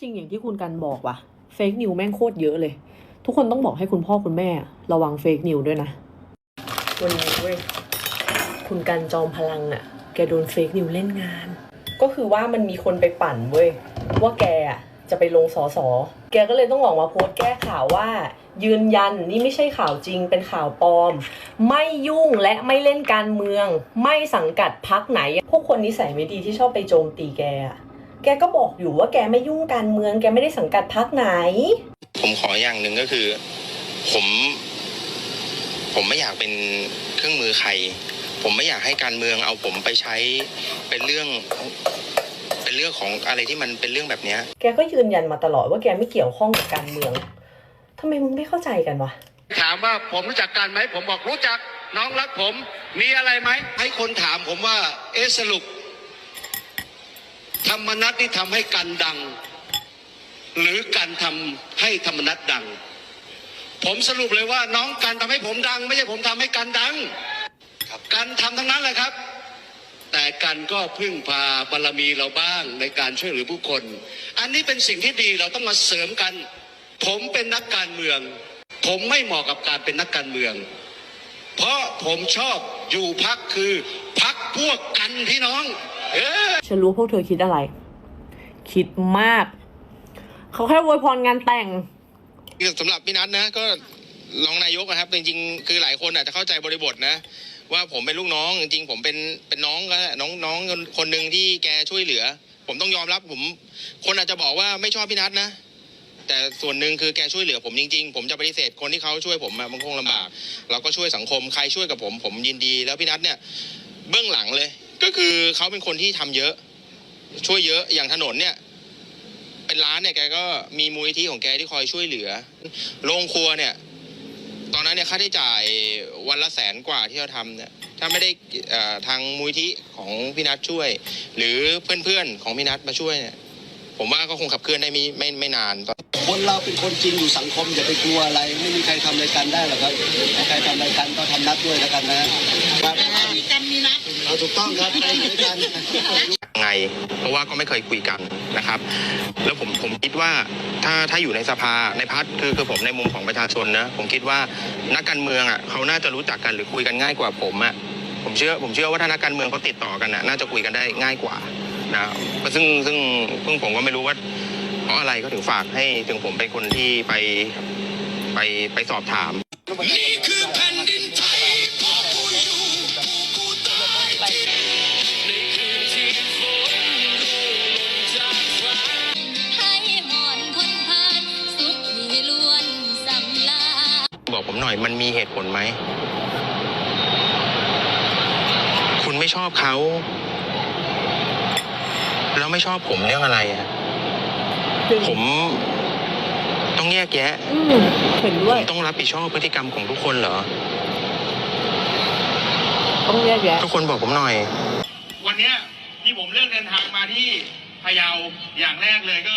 จริงอย่างที่คุณกันบอกว่ะเฟกนิวแม่งโคตรเยอะเลย ทุกคนต้องบอกให้คุณพ่อคุณแม่ ระวังเฟกนิวด้วยนะ วันนี้เว้ยคุณกันจอมพลังอะ่ะแกโดนเฟกนิวเล่นงาน ก็คือว่ามันมีคนไปปั่นเว้ยว่าแกอะจะไปลงสอสอแกก็เลยต้องออกมาโพสต์แก้ข่าวว่า ยืนยันนี่ไม่ใช่ข่าวจริงเป็นข่าวปลอม ไม่ยุ่งและไม่เล่นการเมือง ไม่สังกัดพักไหน พวกคนนิสัยไม่ดีที่ชอบไปโจมตีแกอะ แกก็บอกอยู่ว่าแกไม่ยุ่งการเมือง แกไม่ได้สังกัดพักไหน ผมขออย่างหนึ่งก็คือ ผม ผมไม่อยากเป็นเครื่องมือใคร ผมไม่อยากให้การเมืองเอาผมไปใช้เป็นเรื่อง เป็นเรื่องของอะไรที่มันเป็นเรื่องแบบเนี้ย แกก็ยืนยันมาตลอดว่าแกไม่เกี่ยวข้องกับการเมืองทำไมมึงไม่เข้าใจกันวะถามว่าผมรู้จักกันไหมผมบอกรู้จักน้องรักผมมีอะไรไหมให้คนถามผมว่าเอะสรุป ธรรมนัตนี่ทำให้กันดัง หรือกันทำให้ธรรมนัตดัง ผมสรุปเลยว่าน้องกันทำให้ผมดัง ไม่ใช่ผมทำให้กันดังกันทำทั้งนั้นแหละครับ แต่กันก็พึ่งพาบารมีเราบ้างในการช่วยเหลือผู้คน อันนี้เป็นสิ่งที่ดีเราต้องมาเสริมกัน ผมเป็นนักการเมือง ผมไม่เหมาะกับการเป็นนักการเมือง เพราะผมชอบอยู่พักคือพักพวกกันพี่น้องเออ ฉันรู้พวกเธอคิดอะไร คิดมาก เขาแค่อวยพรงานแต่งสำหรับพี่นัทนะ ก็รองนายกนะครับ จริงๆ คือหลายคนอาจจะเข้าใจบริบทนะ ว่าผมเป็นลูกน้อง จริงๆ ผมเป็นเป็นน้องก็น้องน้องคนหนึ่งที่แกช่วยเหลือ ผมต้องยอมรับผม คนอาจจะบอกว่าไม่ชอบพี่นัทนะแต่ส่วนหนึ่งคือแกช่วยเหลือผมจริงๆ ผมจะปฏิเสธคนที่เขาช่วยผมอะมันคงลำบาก เราก็ช่วยสังคมใครช่วยกับผม ผมยินดี แล้วพี่นัทเนี่ยเบื้องหลังเลย ก็คือเขาเป็นคนที่ทำเยอะ ช่วยเยอะอย่างถนนเนี่ย เป็นร้านเนี่ยแกก็มีมูลนิธิของแกที่คอยช่วยเหลือโรงครัวเนี่ย ตอนนั้นเนี่ยค่าใช้จ่ายวันละแสนกว่าที่เราทำเนี่ย ถ้าไม่ได้อ่อทางมูลนิธิของพี่นัทช่วย หรือเพื่อนๆของพี่นัทมาช่วยเนี่ย ผมว่าก็คงขับเคลื่อนได้ไม่ไม่ไม่นานตอนคนเราเป็นคนจริงอยู่สังคมอย่าไปกลัวอะไร ไม่มีใครทำอะไรกันได้หรอกครับใครทำอะไรกันก็ทำนัดด้วยแล้วกันนะครับ มีกันมีนัดเอาถูกต้องครับไปด้วยกันไง เพราะว่าก็ไม่เคยคุยกันนะครับ แล้วผมผมคิดว่าถ้าถ้าอยู่ในสภาในพัฒคือคือผมในมุมของประชาชนนะผมคิดว่านักการเมืองอะเขาน่าจะรู้จักกันหรือคุยกันง่ายกว่าผมอะผมเชื่อผมเชื่อว่าถ้านักการเมืองเขาติดต่อกันอะน่าจะคุยกันได้ง่ายกว่านะซึ่งซึ่งซึ่งผมก็ไม่รู้ว่าเพราะอะไรก็ถึงฝากให้ถึงผมเป็นคนที่ไปไปไปสอบถามนี่คือแผ่น บอกผมหน่อย มันมีเหตุผลไหม คุณไม่ชอบเขา แล้วไม่ชอบผมเรื่องอะไรอะผม ต้องแยกแยะอืมเห็นด้วย ต้องรับผิดชอบพฤติกรรมของทุกคนเหรอ ต้องแยกแยะ ทุกคนบอกผมหน่อย วันเนี้ยที่ผมเลือกเดินทางมาที่พะเยาอย่างแรกเลยก็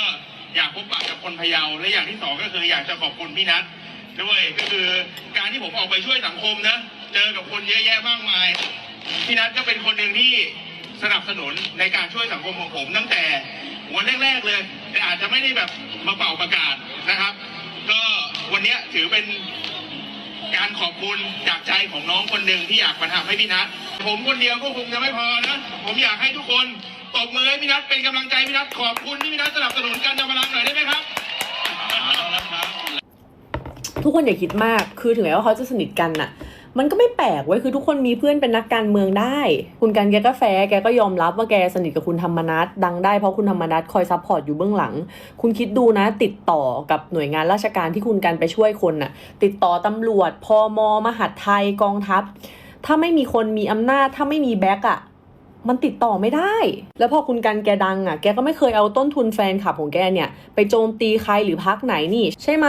อยากพบปะกับคนพะเยาและอย่างที่สองก็คืออยากจะขอบคุณพี่นัท ด้วยก็คือการที่ผมออกไปช่วยสังคมนะเจอกับคนเยอะแยะมากมายพี่นัทก็เป็นคนหนึ่งที่สนับสนุนในการช่วยสังคมของผมตั้งแต่วันแรกๆเลย แต่อาจจะไม่ได้แบบมาเป่าประกาศนะครับ ก็วันนี้ถือเป็นการขอบคุณจากใจของน้องคนหนึ่งที่อยากมาทำให้พี่นัทผมคนเดียวก็คงจะไม่พอนะ ผมอยากให้ทุกคนตบมือให้พี่นัทเป็นกำลังใจพี่นัทขอบคุณที่พี่นัทสนับสนุนการจำพลังหน่อยได้ไหมครับ ทุกคนอย่าคิดมาก คือถึงแม้ว่าเขาจะสนิทกันน่ะ มันก็ไม่แปลกเว้ยคือทุกคนมีเพื่อนเป็นนักการเมืองได้ คุณกันแกก็แฟแกก็ยอมรับว่าแกสนิทกับคุณธรรมนัทดังได้เพราะคุณธรรมนัทคอยซัพพอร์ตอยู่เบื้องหลัง คุณคิดดูนะ ติดต่อกับหน่วยงานราชการที่คุณกันไปช่วยคนน่ะ ติดต่อตำรวจพมมหาดไทยกองทัพ ถ้าไม่มีคนมีอำนาจถ้าไม่มีแบ็กอะมันติดต่อไม่ได้ แล้วพอคุณกันแกดังอะแกก็ไม่เคยเอาต้นทุนแฟนคลับของแกเนี่ย ไปโจมตีใครหรือพักไหนนี่ ใช่ไหม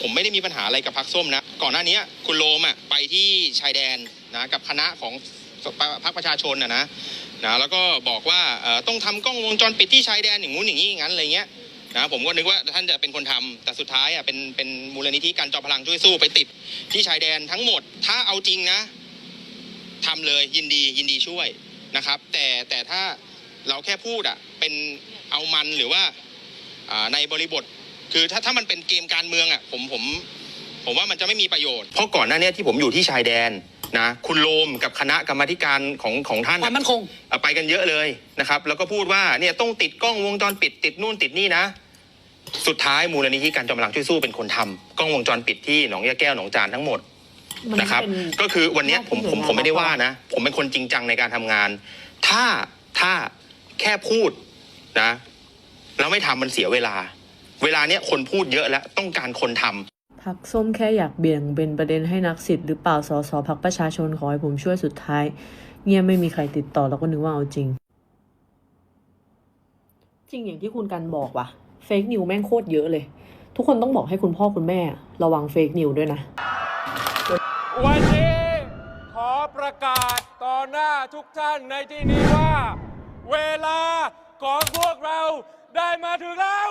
ผมไม่ได้มีปัญหาอะไรกับพักส้มนะ ก่อนหน้านี้คุณโรมอะไปที่ชายแดนนะกับคณะของพรรคประชาชนนะนะนะแล้วก็บอกว่าต้องทำกล้องวงจรปิดที่ชายแดนอย่างงู้นอย่างนี้อย่างนั้นอะไรเงี้ยนะผมก็นึกว่าท่านจะเป็นคนทำแต่สุดท้ายอะเป็นเป็นมูลนิธิการจอมพลังช่วยสู้ไปติดที่ชายแดนทั้งหมด ถ้าเอาจริงนะทำเลยยินดียินดีช่วยนะครับ แต่แต่ถ้าเราแค่พูดอะเป็นเอามันหรือว่าในบริบท คือถ้าถ้ามันเป็นเกมการเมืองอะผมผมผมว่ามันจะไม่มีประโยชน์ เพราะก่อนหน้าเนี้ยที่ผมอยู่ที่ชายแดนนะคุณโลมกับคณะกรรมาธิการของของท่านความอะมั่นคง อะไปกันเยอะเลยนะครับ แล้วก็พูดว่าเนี่ยต้องติดกล้องวงจรปิดติดนู่นติดนี่นะ สุดท้ายมูลนิธิการจอมพลังช่วยสู้เป็นคนทำกล้องวงจรปิดที่หนองยาแก้วหนองจานทั้งหมด มันนะครับเป็นก็คือวันเนี้ยผมผมหน้าที่ผมไม่ได้ของเราว่านะ ผมเป็นคนจริงจังในการทำงาน ถ้าถ้าแค่พูดนะ แล้วไม่ทำมันเสียเวลา เวลาเนี้ยคนพูดเยอะแล้วต้องการคนทำพักส้มแค่อยากเบี่ยงเป็นประเด็นให้นักสิทธิ์หรือเปล่าสอสอพักประชาชนขอให้ผมช่วยสุดท้าย เงียบไม่มีใครติดต่อแล้วก็นึกว่าเอาจริง จริงอย่างที่คุณกันบอกว่ะเฟกนิวแม่งโคตรเยอะเลย ทุกคนต้องบอกให้คุณพ่อคุณแม่ ระวังเฟกนิวด้วยนะ วันนี้ขอประกาศต่อหน้าทุกท่านในที่นี้ว่า เวลาของพวกเราได้มาถึงแล้ว